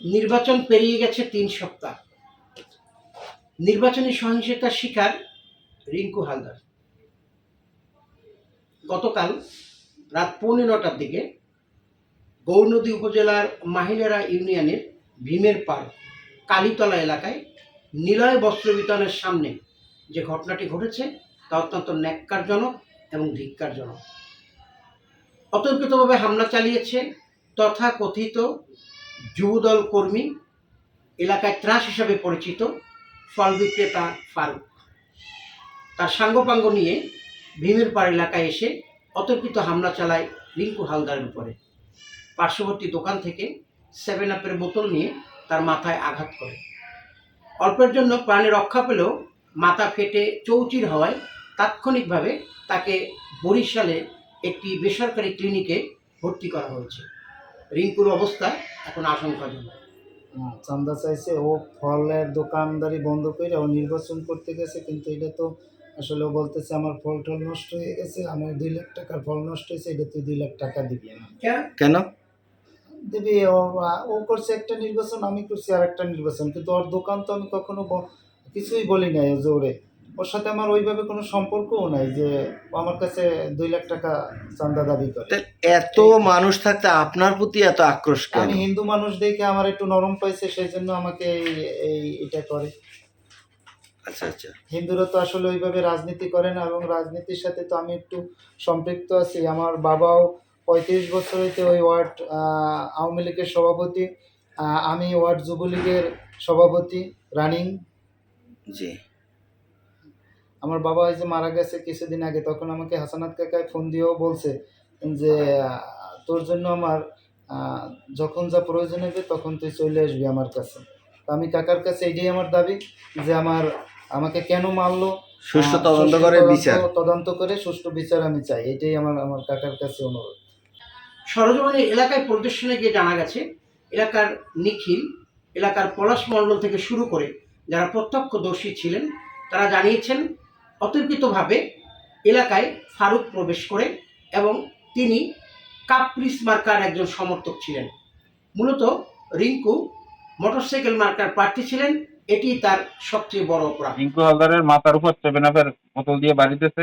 নির্বাচন পেরিয়ে গেছে তিন সপ্তাহ। নির্বাচনী সহিংসতার শিকার রিঙ্কু হালদার। গতকাল রাত পৌনে নটার দিকে গৌরনদী উপজেলার মাহিলেরা ইউনিয়নের ভীমের পাড়, কালীতলা এলাকায় নিলয় বস্ত্র বিতরণের সামনে যে ঘটনাটি ঘটেছে, তা অত্যন্ত ন্যাক্কারজনক এবং ধিক্কারজনক। অতর্কিতভাবে হামলা চালিয়েছে তথাকথিত যুবদল কর্মী, এলাকায় ত্রাস হিসাবে পরিচিত ফল বিক্রেতা ফারুক। তার সাঙ্গপাঙ্গ নিয়ে ভীমের পাড় এলাকায় এসে অতর্কিত হামলা চালায় রিঙ্কু হালদারের উপরে। পার্শ্ববর্তী দোকান থেকে সেভেন আপের বোতল নিয়ে তার মাথায় আঘাত করে। অল্পের জন্য প্রাণে রক্ষা পেলেও মাথা ফেটে চৌচির হওয়ায় তাৎক্ষণিকভাবে তাকে বরিশালে একটি বেসরকারি ক্লিনিকে ভর্তি করা হয়েছে। রিঙ্কুর অবস্থা এখন আশঙ্কাজনক। হ্যাঁ, চান্দা চাইছে ও ফলের দোকানদারি বন্ধ করে ও নির্বাচন করতে গেছে কিন্তু এটা তো আসলে ও বলতেছে আমার ফল টল নষ্ট হয়ে গেছে আমার দুই লাখ টাকার ফল নষ্ট হয়েছে এটা তুই দুই লাখ টাকা দিবি। না কেন? দিবি ও ও করছে একটা নির্বাচন আমি করছি আর একটা নির্বাচন কিন্তু ওর দোকান তো আমি কখনো কিছুই বলি নাই জোরে। ওর সাথে আমার ওইভাবে কোনো সম্পর্কও নাই যে আমার কাছে দুই লাখ টাকা চান্দা দাবি করে। এত মানুষ থাকতে আপনার প্রতি এত আক্রোশ আমি হিন্দু মানুষ দেখে আমার একটু নরম পাইছে সেই জন্য আমাকে এই- এটা করে। আচ্ছা আচ্ছা। হিন্দুরা তো আসলে ওইভাবে রাজনীতি করে না এবং রাজনীতির সাথে তো আমি একটু সম্পৃক্ত আছি। আমার বাবাও পঁয়ত্রিশ বছর হইতে ওই ওয়ার্ড আওয়ামী লীগের সভাপতি। আমি ওয়ার্ড যুবলীগের সভাপতি রানিং। জি। আমার বাবা এই যে মারা গেছে কিছুদিন আগে তখন আমাকে হাসানাত কাকায় ফোন দিয়েও বলছে যে তোর জন্য আমার আহ, যখন যা প্রয়োজন হবে তখন তুই চলে আসবি আমার কাছে। তো আমি কাকার কাছে এটাই আমার দাবি যে আমার আমাকে কেন মারলো সুষ্ঠু তদন্ত করে বিচার। তদন্ত করে সুষ্ঠু বিচার আমি চাই এটাই আমার আমার কাকার কাছে অনুরোধ। সরজমিনী এলাকায় পরিদর্শনে গিয়ে জানা গেছে এলাকার নিখিল এলাকার পলাশ মণ্ডল থেকে শুরু করে যারা প্রত্যক্ষ প্রত্যক্ষদর্শী ছিলেন তারা জানিয়েছেন অতর্কিতভাবে এলাকায় ফারুক প্রবেশ করে এবং তিনি কাপ্রিস মার্কার একজন সমর্থক ছিলেন। মূলত রিঙ্কু মোটরসাইকেল মার্কার প্রার্থী ছিলেন এটি তার সবচেয়ে বড় অপরাধ। রিঙ্কু হালদারের মাথার উপর সেভেন আপের বোতল দিয়ে বাড়িতেছে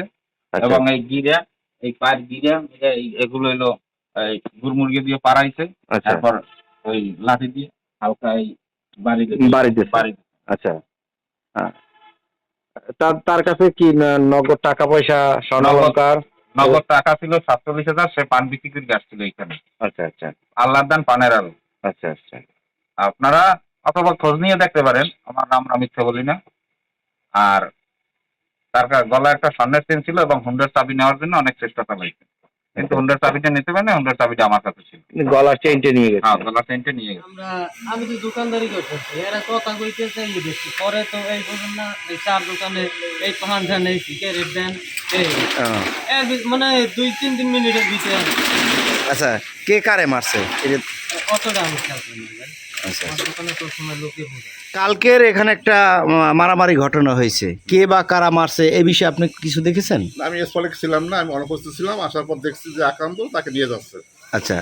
এবং এই গিরা এই পায়ের গিরা এই- এগুলো হলো এই গুড়মুড়গি দিয়ে পাড়াইছে। আচ্ছা। তারপর ওই লাঠি দিয়ে হালকা এই বাড়ি বাড়িতেছে। বাড়ি আচ্ছা। হ্যাঁ। তার তার কাছে কি নগদ টাকা পয়সা স্বর্ণালঙ্কার? নগদ টাকা ছিল সাতচল্লিশ হাজার সে পান বিক্রি করে ছিল এখানে। আচ্ছা আচ্ছা। আল্লাহর দান পানের আলু। আচ্ছা আচ্ছা। আপনারা অথবা খোঁজ নিয়ে দেখতে পারেন আমার নাম আমি মিথ্যে বলি না। আর তার গলায় একটা স্বর্ণের চেন ছিল এবং হুন্ডার চাবি নেওয়ার জন্য অনেক চেষ্টা চালাইছে কিন্তু হুন্ডার চাবিটা নিতে পারে না হুন্ডার চাবিটা আমার কাছে ছিল। গলার চেইনটা নিয়ে গেছে। হ্যাঁ গলার চেইনটা নিয়ে গেছে। আমরা আমি তো দোকানদারি করতেছি এরা কথা কইতেছে এই বেশি পরে তো এই বলুন না এই চার দোকানে এই পান ধান এই সিগারেট দেন এই। মানে দুই তিন তিন মিনিটের ভিতরে আচ্ছা কে কারে মারছে? এটা অতটা আমি খেয়াল করি আচ্ছা বোঝে কালকের এখানে একটা মারামারি ঘটনা হয়েছে। কে বা কারা মারছে এ বিষয়ে আপনি কিছু দেখেছেন? আমি স্পলে ছিলাম না আমি অনুপস্থিত ছিলাম আসার পর দেখছি যে আক্রান্ত তাকে নিয়ে যাচ্ছে। আচ্ছা।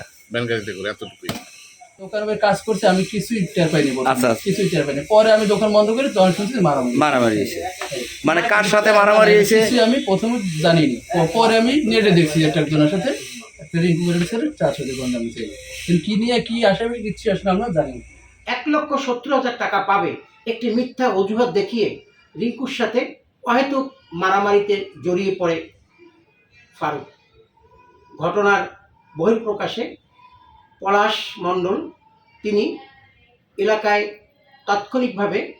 গাড়িতে করে এতটুকুই। দোকানের কাজ করছে আমি কিছুই টের পাইনি আচ্ছা। কিছুই টের পাইনি। পরে আমি দোকান বন্ধ করে তখন শুনছি মারামারি। মারামারি হয়েছে। মানে কার সাথে মারামারি হয়েছে? কিছুই আমি প্রথমে জানিনি। পরে আমি নেটে দেখছি একটা একজনের সাথে একটা রিঙ্কুমের চার সাথে গন্ডামি ছিল কিন্তু কি নিয়ে কি আসামি কিচ্ছু আসলে আমরা জানি না। এক লক্ষ সত্তর হাজার টাকা পাবে একটি মিথ্যা অজুহাত দেখিয়ে রিঙ্কুর সাথে অহেতুক মারামারিতে জড়িয়ে পড়ে ফারুক। ঘটনার বহিঃপ্রকাশে পলাশ মণ্ডল, তিনি এলাকায় তাৎক্ষণিকভাবে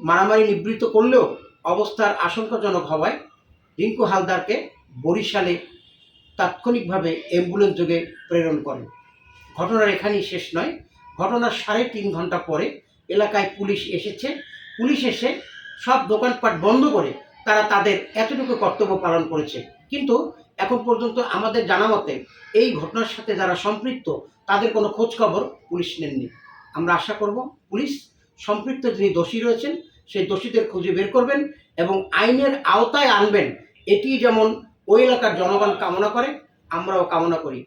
মারামারি নিবৃত্ত করলেও অবস্থার আশঙ্কাজনক হওয়ায় রিঙ্কু হালদারকে বরিশালে তাৎক্ষণিকভাবে অ্যাম্বুলেন্স যোগে প্রেরণ করেন। ঘটনার এখানেই শেষ নয়। ঘটনার সাড়ে তিন ঘণ্টা পরে এলাকায় পুলিশ এসেছে। পুলিশ এসে সব দোকানপাট বন্ধ করে তারা তাদের এতটুকু কর্তব্য পালন করেছে। কিন্তু এখন পর্যন্ত আমাদের জানা মতে এই ঘটনার সাথে যারা সম্পৃক্ত, তাদের কোনো খোঁজ খবর পুলিশ নেননি। আমরা আশা করব পুলিশ সম্পৃক্ত যিনি দোষী রয়েছেন, সেই দোষীদের খুঁজে বের করবেন এবং আইনের আওতায় আনবেন। এটি যেমন ওই এলাকার জনগণ কামনা করে, আমরাও কামনা করি।